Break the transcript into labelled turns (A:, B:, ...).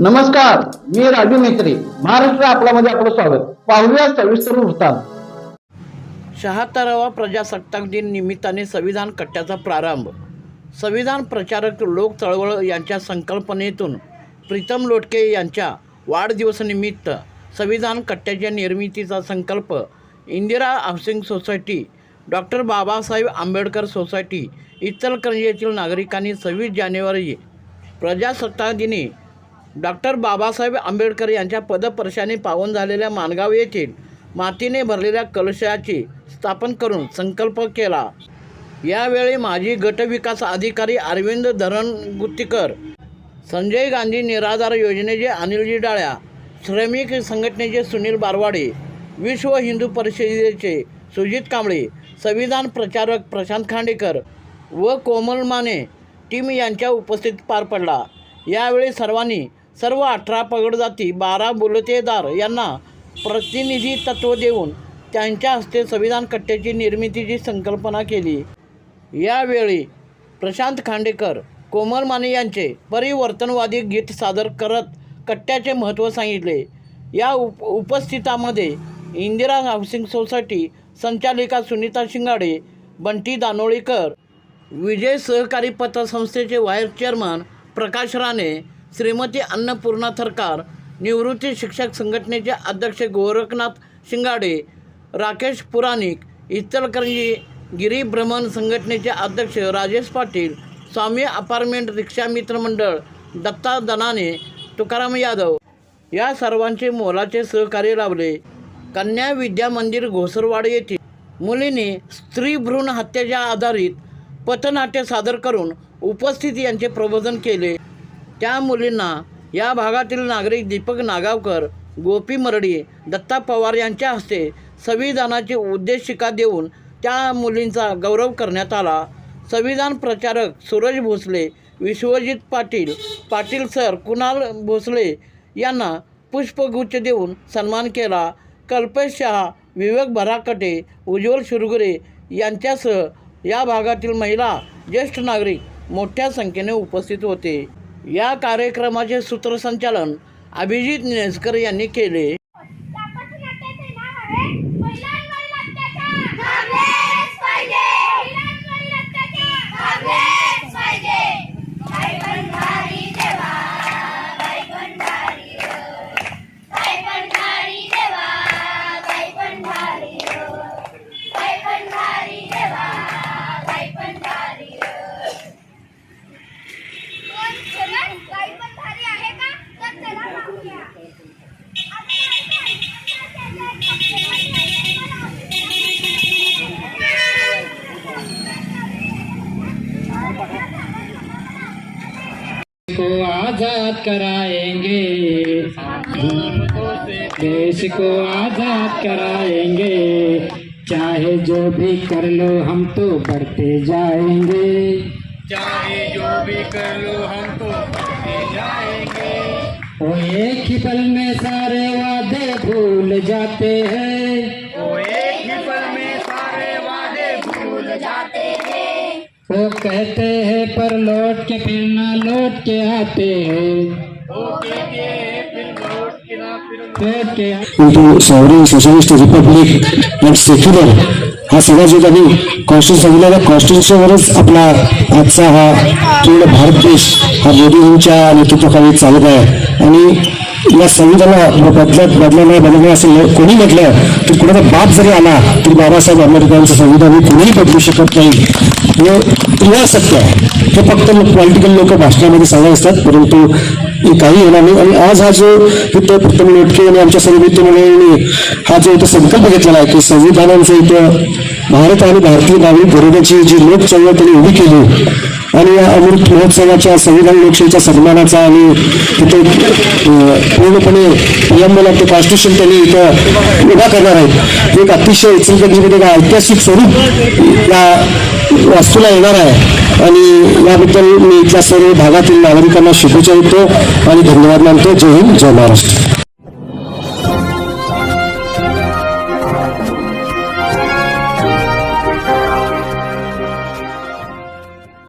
A: नमस्कार मी राजू मेत्री महाराष्ट्र आपल्यामध्ये आपलं स्वागत. पाहूया सविस्तर वृत्तांत.
B: शहात्तरावा प्रजासत्ताक दिन निमित्ताने संविधान कट्ट्याचा प्रारंभ. संविधान प्रचारक लोक चळवळ यांच्या संकल्पनेतून प्रीतम लोटके यांच्या वाढदिवसानिमित्त संविधान कट्ट्याच्या निर्मितीचा संकल्प Indira housing society doctor Babasaheb Ambedkar society Ichalkaranji येथील नागरिकांनी सव्वीस जानेवारी प्रजासत्ताक दिनी डॉक्टर बाबासाहेब आंबेडकर यांच्या पदपर्शाने पावन झालेल्या माणगाव येथील मातीने भरलेल्या कलशाची स्थापन करून संकल्प केला. यावेळी माजी गटविकास अधिकारी अरविंद धरणगुत्तीकर संजय गांधी निराधार योजनेचे अनिलजी डाळ्या श्रमिक संघटनेचे सुनील बारवाडे विश्व हिंदू परिषदेचे सुजित कांबळे संविधान प्रचारक प्रशांत खांडेकर व कोमल माने टीम यांच्या उपस्थितीत पार पडला. यावेळी सर्वांनी सर्व अठरा पगडजाती बारा बुलतेदार यांना प्रतिनिधी तत्व देऊन त्यांच्या हस्ते संविधान कट्ट्याची निर्मितीची संकल्पना केली. यावेळी प्रशांत खांडेकर कोमल माने यांचे परिवर्तनवादी गीत सादर करत कट्ट्याचे महत्त्व सांगितले. या उप उपस्थितामध्ये इंदिरा हाऊसिंग सोसायटी संचालिका सुनीता शिंगाडे बंटी दानोळीकर विजय सहकारी पतसंस्थेचे व्हाईस चेअरमन प्रकाश राणे श्रीमती अन्नपूर्णा थरकार निवृत्ती शिक्षक संघटनेचे अध्यक्ष गोरखनाथ शिंगाडे राकेश पुराणिक इचलकरंजी गिरीभ्रमण संघटनेचे अध्यक्ष राजेश पाटील स्वामी अपार्टमेंट रिक्षा मित्र मंडळ दत्ता दनाने तुकाराम यादव या सर्वांचे मोलाचे सहकार्य लाभले. कन्या विद्या मंदिर घोसरवाड येथील मुलीने स्त्री भ्रूण हत्येच्या आधारित पथनाट्य सादर करून उपस्थित यांचे प्रबोधन केले. त्या मुलींना या भागातील नागरिक दीपक नागावकर गोपी मरडी दत्ता पवार यांच्या हस्ते संविधानाची उद्देशिका देऊन त्या मुलींचा गौरव करण्यात आला. संविधान प्रचारक सूरज भोसले विश्वजित पाटील पाटील सर कुणाल भोसले यांना पुष्पगुच्छ देऊन सन्मान केला. कल्पेश शहा विवेक भराकटे उज्ज्वल शिरगुरे यांच्यासह या भागातील महिला ज्येष्ठ नागरिक मोठ्या संख्येने उपस्थित होते. या कार्यक्रमाचे सूत्रसंचालन अभिजित नेसकर यांनी केले.
C: आजाद कराएंगे। देश को आजाद कराएंगे। चाहे जो भी कर लो हम तो बढ़ते जाएंगे।
D: चाहे जो भी कर लो हम तो बढ़ते जाएंगे।
C: वो एक ही पल में सारे वादे भूल जाते हैं। कहते हैं पर लौट के फिर ना लौट के आते हैं।
D: वो कहते हैं। फिर लौट के
E: हा शिवाजी त्यांनी कॉन्स्टिट्यूशन सांगितलं त्या कॉन्स्टिट्यूशनवरच आपला आजचा हा पूर्ण भारत देश हा मोदीजींच्या नेतृत्वाखाली चालत आहे. आणि या संविधानाला बदलत बदलणं बदलणं असं कोणी म्हटलं तर कुणाचा बाप जरी आला तरी बाबासाहेब आंबेडकरांचं संविधान हे कोणीही बदलू शकत नाही. हे सत्य आहे. हे फक्त पॉलिटिकल लोक भाषणामध्ये सांगत असतात परंतु हे काही येणार नाही. आणि आज हा जो इथं प्रथम लोटके आणि आमच्या सर्व मंडळींनी हा जो इथं संकल्प घेतलेला आहे की संविधानांचं इथं भारत आणि भारतीय नागरिक घडवण्याची जी लोक चळवळ त्यांनी उभी केली आणि या अमृत महोत्सवाच्या संविधान लोकशाहीच्या सन्मानाचा आणि तिथे पूर्णपणे विलंबला ते कॉन्स्टिट्यूशन त्यांनी इथं उभा करणार आहेत. एक अतिशय इचलकरंजीमध्ये ऐतिहासिक स्वरूप या वास्तूला येणार आहे. आणि याबद्दल मी इथल्या सर्व भागातील नागरिकांना शुभेच्छा देतो आणि धन्यवाद मानतो. जय हिंद जय महाराष्ट्र.